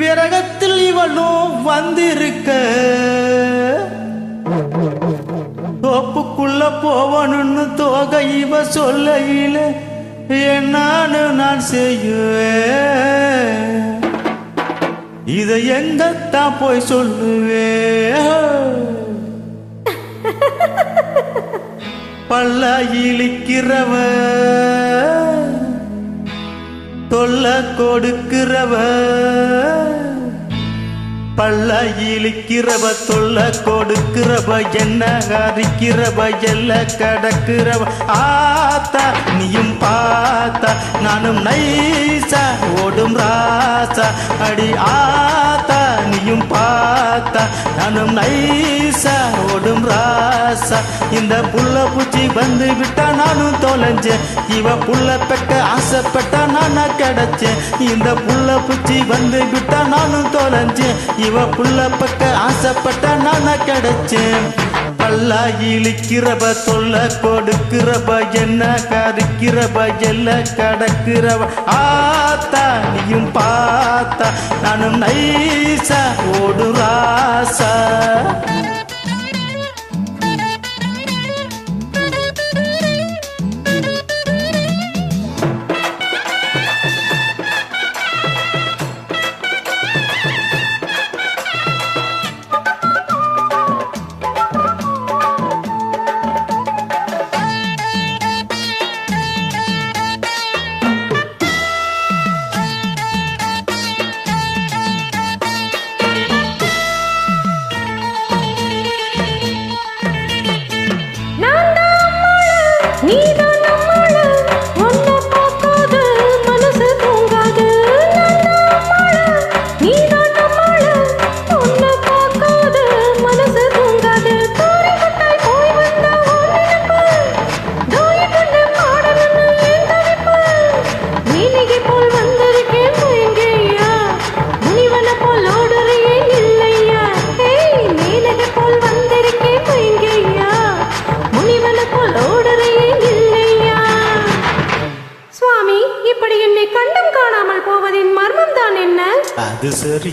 விரகத்தில் இவளும் வந்திருக்க. தோப்புக்குள்ள போவணும்னு தோகை இவ சொல்லையில் என்னான்னு நான் செய்யுவேன் இதை எங்கத்தான் போய் சொல்லுவேன்? பல்லா இழிக்கிறவன் தொல்ல கொடுக்கிறவ பள்ள இழிக்கிறவ தொல்ல கொடுக்கிறவ என்ன அரிக்கிறவ எல்ல கடக்கிறவ. ஆத்தா நீயும் பார்த்தா நானும் நைசா ஓடும் ராசா அடி ஆத்தா. நீயும் பார்த்தா நானும் நைசா ஓடும் ராசா. இந்த புள்ள பூச்சி வந்து விட்டா நானும் தொலைஞ்சேன். இவ புள்ள பெட்ட ஆசைப்பட்டா நானா கிடைச்சேன். இந்த புள்ள பூச்சி வந்து விட்டா நானும் தொலைஞ்சேன். இவ புள்ள பக்க ஆசைப்பட்டா நானா கிடைச்சேன். பல்லா இழிக்கிறவ தொல்ல கொடுக்கிறவ என்ன கறிக்கிறவ எல்ல கடக்கிறவ. ஆத்தா நீயும் பார்த்தா நானும் நைசா ஓடு ராசா. அது சரி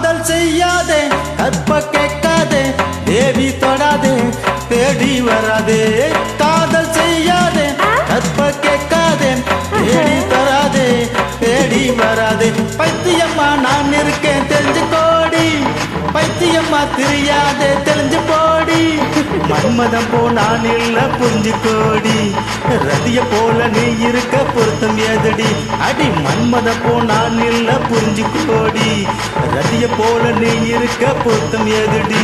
காதல் செய்யாதே கற்ப கேட்காதே தேவி தொடாதே தேடி வராதே. காதல் செய்யாதே கற்ப கேட்காதே தேடி தராதே தேடி வராதே. பைத்தியம்மா நான் இருக்கேன் தெரிஞ்சு கோடி பைத்தியம்மா தெரியாதே மன்மதம் போ நான் இல்ல புரிஞ்சு கோடி. ரதிய போல நீ இருக்க பொருத்தம் ஏதடி அடி மன்மதம் போ நான் இல்ல புரிஞ்சு கோடி. ரதிய போல நீ இருக்க பொருத்தம் ஏதடி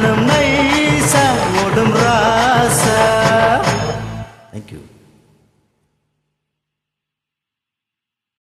நானும் நைசா ஓடும் ராசா. தேங்க்யூ